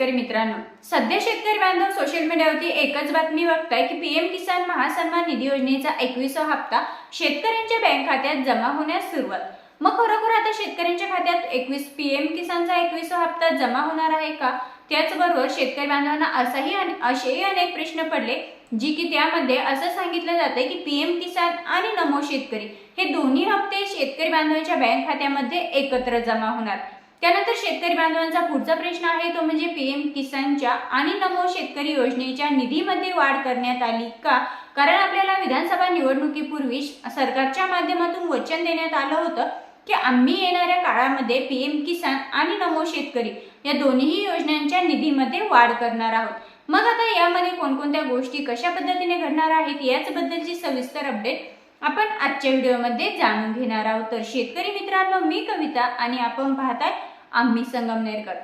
शेतकरी मित्रांनो सध्या शेतकरी बांधव सोशल मीडियावरती एकच बातमी बघताय की पीएम किसान महासन्मान निधी योजनेचा एकवीसा हप्ता शेतकऱ्यांच्या बँक खात्यात जमा होण्यास सुरुवात. मग खरोखर आता शेतकऱ्यांच्या खात्यात एकवीस पीएम किसानचा एकवीसा हप्ता जमा होणार आहे का? त्याचबरोबर शेतकरी बांधवांना असाही असेही अनेक प्रश्न पडले जी की त्यामध्ये असं सांगितलं जातं की पीएम किसान आणि नमो शेतकरी हे दोन्ही हप्ते शेतकरी बांधवांच्या बँक खात्यामध्ये एकत्र जमा होणार. त्यानंतर शेतकरी बांधवांचा पुढचा प्रश्न आहे तो म्हणजे पीएम किसानच्या आणि नमो शेतकरी योजनेच्या निधीमध्ये वाढ करण्यात आली का? कारण आपल्याला विधानसभा निवडणुकीपूर्वी सरकारच्या माध्यमातून वचन देण्यात आलं होतं की आम्ही येणाऱ्या काळामध्ये पीएम किसान आणि नमो शेतकरी या दोन्ही योजनांच्या निधीमध्ये वाढ करणार आहोत. मग आता यामध्ये कोणकोणत्या गोष्टी कशा पद्धतीने घडणार आहेत याचबद्दलची सविस्तर अपडेट आपण आजच्या व्हिडिओमध्ये जाणून घेणार आहोत. तर शेतकरी मित्रांनो मी कविता आणि आपण पाहताय आम्ही संगमनेरकर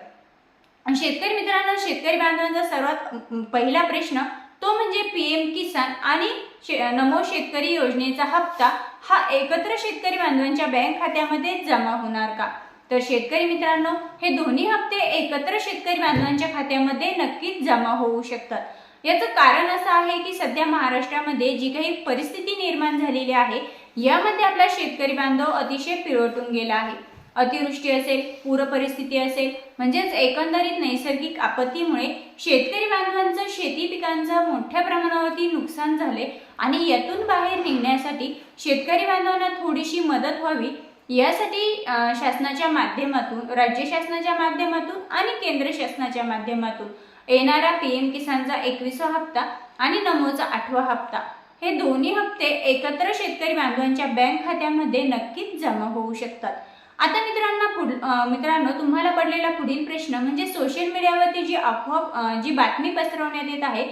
शेतकरी मित्रांनो शेतकरी बांधवांचा सर्वात पहिला प्रश्न तो म्हणजे पीएम किसान आणि शे- नमो शेतकरी योजनेचा हप्ता हा एकत्र शेतकरी बांधवांच्या बँक खात्यामध्ये जमा होणार का? तर शेतकरी मित्रांनो हे दोन्ही हप्ते एकत्र शेतकरी बांधवांच्या खात्यामध्ये नक्कीच जमा होऊ शकतात. याचं कारण असं आहे की सध्या महाराष्ट्रामध्ये जी काही परिस्थिती निर्माण झालेली आहे यामध्ये आपला शेतकरी बांधव अतिशय पिळवटून गेला आहे. अतिवृष्टी असेल पूरपरिस्थिती असेल म्हणजेच एकंदरीत नैसर्गिक आपत्तीमुळे शेतकरी बांधवांचं शेती पिकांचं मोठ्या प्रमाणावरती नुकसान झाले आणि यातून बाहेर निघण्यासाठी शेतकरी बांधवांना थोडीशी मदत व्हावी. यासाठी शासनाच्या माध्यमातून राज्य शासनाच्या माध्यमातून आणि केंद्र शासनाच्या माध्यमातून येणारा पी एम किसानचा एकविसा हप्ता आणि नमोचा आठवा हप्ता हे दोन्ही हप्ते एकत्र शेतकरी बांधवांच्या बँक खात्यामध्ये नक्कीच जमा होऊ शकतात. आता मित्रांना पुढ मित्रांनो तुम्हाला पडलेला पुढील प्रश्न म्हणजे सोशल मीडियावरती जी अफवा जी बातमी पसरवण्यात येत आहे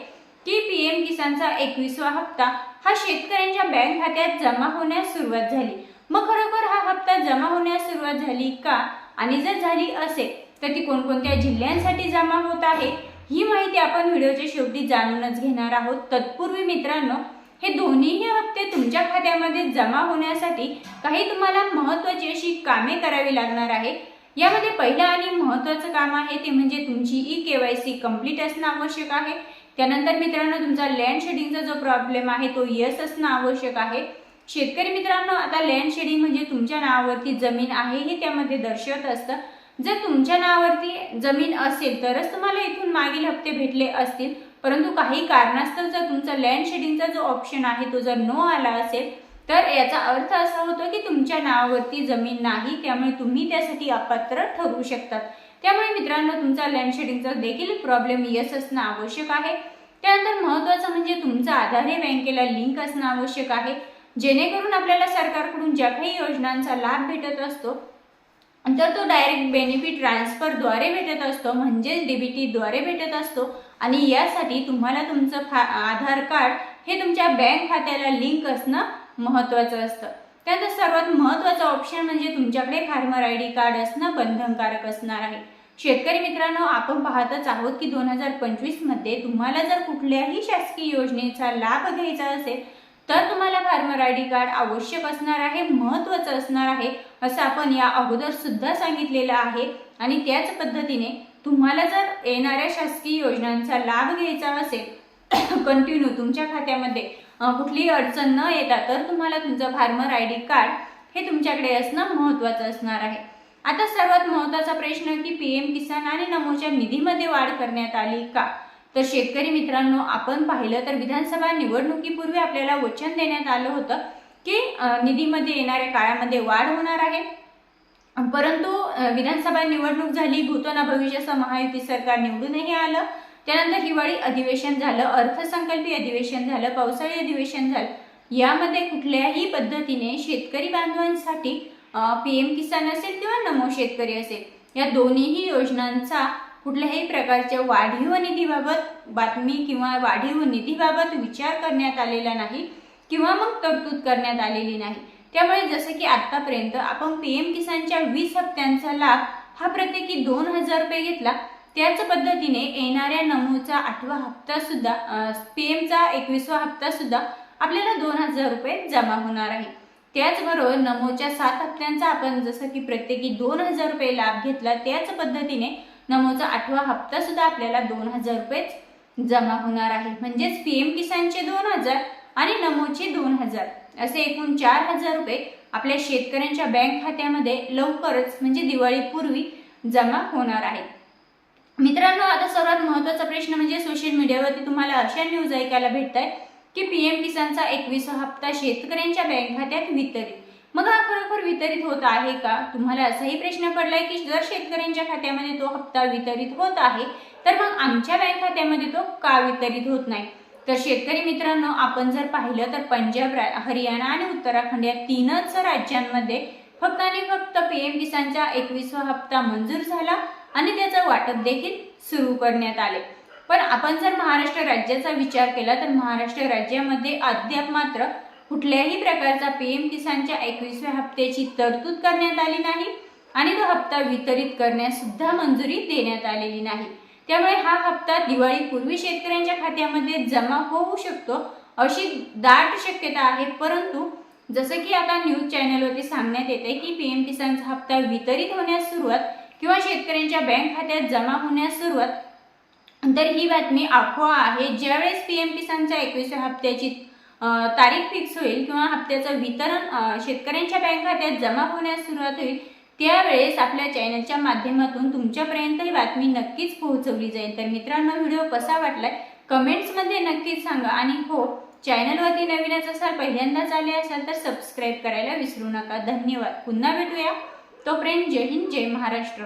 की पीएम किसानचा एकवीसवा हप्ता हा शेतकऱ्यांच्या बँक खात्यात जमा होण्यास सुरुवात झाली. मग खरोखर हा हप्ता जमा होण्यास सुरुवात झाली का? आणि जर झाली असेल तर ती कोणकोणत्या जिल्ह्यांसाठी जमा होत आहे? ही माहिती आपण व्हिडिओच्या शेवटी जाणूनच घेणार आहोत. तत्पूर्वी मित्रांनो हे दोन्हीही हप्ते तुमच्या खात्यामध्ये जमा होण्यासाठी काही तुम्हाला महत्त्वाची अशी कामे करावी लागणार आहे यामध्ये पहिलं आणि महत्त्वाचं काम आहे ते म्हणजे तुमची E K Y C complete असणं आवश्यक आहे. त्यानंतर मित्रांनो तुमचा लँड शेडिंगचा जो प्रॉब्लेम आहे तो यस असणं आवश्यक आहे. शेतकरी मित्रांनो आता लँड शेडिंग म्हणजे तुमच्या नावावरती जमीन आहे हे त्यामध्ये दर्शवत असतं. जर तुमच्या नावावरती जमीन असेल तरच तुम्हाला इथून मागील हप्ते भेटले असतील. परंतु काही कारणास्तव जर तुमचा लँड शेडिंगचा जो ऑप्शन आहे तो जर नो आला असेल तर याचा अर्थ असा होतो की तुमच्या नावावरती जमीन नाही त्यामुळे तुम्ही त्यासाठी अपात्र ठरू शकतात. त्यामुळे मित्रांनो तुमचा लँड शेडिंगचा देखील प्रॉब्लेम येस असणं आवश्यक आहे. त्यानंतर महत्त्वाचं म्हणजे तुमचा आधार हे बँकेला लिंक असणं आवश्यक आहे. जेणेकरून आपल्याला सरकारकडून ज्या काही योजनांचा लाभ भेटत असतो तर तो डायरेक्ट बेनिफिट ट्रान्सफरद्वारे भेटत असतो म्हणजेच डीबीटीद्वारे भेटत असतो. आणि यासाठी तुम्हाला तुमचं फा आधार कार्ड हे तुमच्या बँक खात्याला लिंक असणं महत्त्वाचं असतं. त्यानंतर सर्वात महत्त्वाचं ऑप्शन म्हणजे तुमच्याकडे फार्मर आय डी कार्ड असणं बंधनकारक असणार आहे. शेतकरी मित्रांनो आपण पाहतच आहोत की दोन हजार पंचवीसमध्ये तुम्हाला जर कुठल्याही शासकीय योजनेचा लाभ घ्यायचा असेल तर तुम्हाला फार्मर आय डी कार्ड आवश्यक असणार आहे महत्त्वाचं असणार आहे असं आपण या अगोदर सुद्धा सांगितलेलं आहे. आणि त्याच पद्धतीने तुम्हाला जर येणाऱ्या शासकीय योजनांचा लाभ घ्यायचा असेल कंटिन्यू तुमच्या खात्यामध्ये कुठलीही अडचण न येता तर तुम्हाला तुमचं फार्मर आय डी कार्ड हे तुमच्याकडे असणं महत्त्वाचं असणार आहे. आता सर्वात महत्त्वाचा प्रश्न की पी एम किसान आणि नमोच्या निधीमध्ये वाढ करण्यात आली का? तर शेतकरी मित्रांनो आपण पाहिलं तर विधानसभा निवडणुकीपूर्वी आपल्याला वचन देण्यात आलं होतं की निधीमध्ये येणाऱ्या काळामध्ये वाढ होणार आहे. परंतु विधानसभा निवडणूक झाली भूतो ना भविष्याचं महायुती सरकार निवडूनही आलं. त्यानंतर हिवाळी अधिवेशन झालं अर्थसंकल्पीय अधिवेशन झालं पावसाळी अधिवेशन झालं. यामध्ये कुठल्याही पद्धतीने शेतकरी बांधवांसाठी पी एम किसान असेल किंवा नमो शेतकरी असेल या दोन्हीही योजनांचा कुठल्याही प्रकारच्या वाढीव निधीबाबत बातमी किंवा वाढीव निधीबाबत विचार करण्यात आलेला नाही किंवा मग तरतूद करण्यात आलेली नाही. त्यामुळे जसं की आत्तापर्यंत आपण पी एम किसानच्या वीस हप्त्यांचा लाभ हा प्रत्येकी दोन हजार रुपये घेतला. त्याच पद्धतीने येणाऱ्या नमूचा आठवा हप्ता सुद्धा पी एमचा एकवीसवा हप्ता सुद्धा आपल्याला दोन हजार रुपये जमा होणार आहे. त्याचबरोबर नमोच्या सात हप्त्यांचा आपण जसं की प्रत्येकी दोन हजार रुपये लाभ घेतला त्याच पद्धतीने नमोचा आठवा हप्ता सुद्धा आपल्याला दोन हजार रुपयेच जमा होणार आहे. म्हणजेच पीएम किसानचे दोन हजार आणि नमोचे दोन हजार. असे एकूण चार हजार रुपये आपल्या शेतकऱ्यांच्या बँक खात्यामध्ये लवकरच म्हणजे दिवाळीपूर्वी जमा होणार आहेत मित्रांनो आता सर्वात महत्त्वाचा प्रश्न म्हणजे सोशल मीडियावरती तुम्हाला अशा न्यूज ऐकायला भेटत आहे की पीएम किसानचा एकवीस हप्ता शेतकऱ्यांच्या बँक खात्यात वितरित. मग हा खरोखर वितरित होत आहे का? तुम्हाला असाही प्रश्न पडलाय की जर शेतकऱ्यांच्या खात्यामध्ये तो हप्ता वितरित होत आहे तर मग आमच्या बँक खात्यामध्ये तो का वितरित होत नाही? तर शेतकरी मित्रांनो आपण जर पाहिलं तर पंजाब हरियाणा आणि उत्तराखंड या तीनच राज्यांमध्ये फक्त आणि फक्त पीएम किसानचा एकवीसवा हप्ता मंजूर झाला आणि त्याचं वाटप देखील सुरू करण्यात आले. पण आपण जर महाराष्ट्र राज्याचा विचार केला तर महाराष्ट्र राज्यामध्ये अद्याप मात्र कुठल्याही प्रकारचा पीएम किसानच्या एकवीसव्या हप्त्याची तरतूद करण्यात आली नाही आणि तो हप्ता वितरित करण्यास सुद्धा मंजुरी देण्यात आलेली नाही. त्यामुळे हा हप्ता दिवाळीपूर्वी शेतकऱ्यांच्या खात्यामध्ये जमा होऊ शकतो अशी दाट शक्यता आहे. परंतु जसं की आता न्यूज चॅनलवरती सांगण्यात येते की पीएम किसानचा हप्ता वितरित होण्यास सुरुवात किंवा शेतकऱ्यांच्या बँक खात्यात जमा होण्यास सुरुवात. तर ही बातमी अफवा आहे. ज्यावेळेस पीएम किसानच्या एकवीसव्या हप्त्याची तारीख फिक्स होईल किंवा हप्त्याचं वितरण शेतकऱ्यांच्या बँक खात्यात जमा होण्यास सुरुवात होईल त्यावेळेस आपल्या चॅनलच्या माध्यमातून तुमच्यापर्यंत ही बातमी नक्कीच पोहोचवली जाईल. तर मित्रांनो व्हिडिओ कसा वाटलाय? कमेंट्समध्ये नक्कीच सांगा. आणि हो चॅनलवरती नवीनच असाल पहिल्यांदाच आले असाल तर सबस्क्राईब करायला विसरू नका. धन्यवाद. पुन्हा भेटूया. तोपर्यंत जय हिंद जय महाराष्ट्र.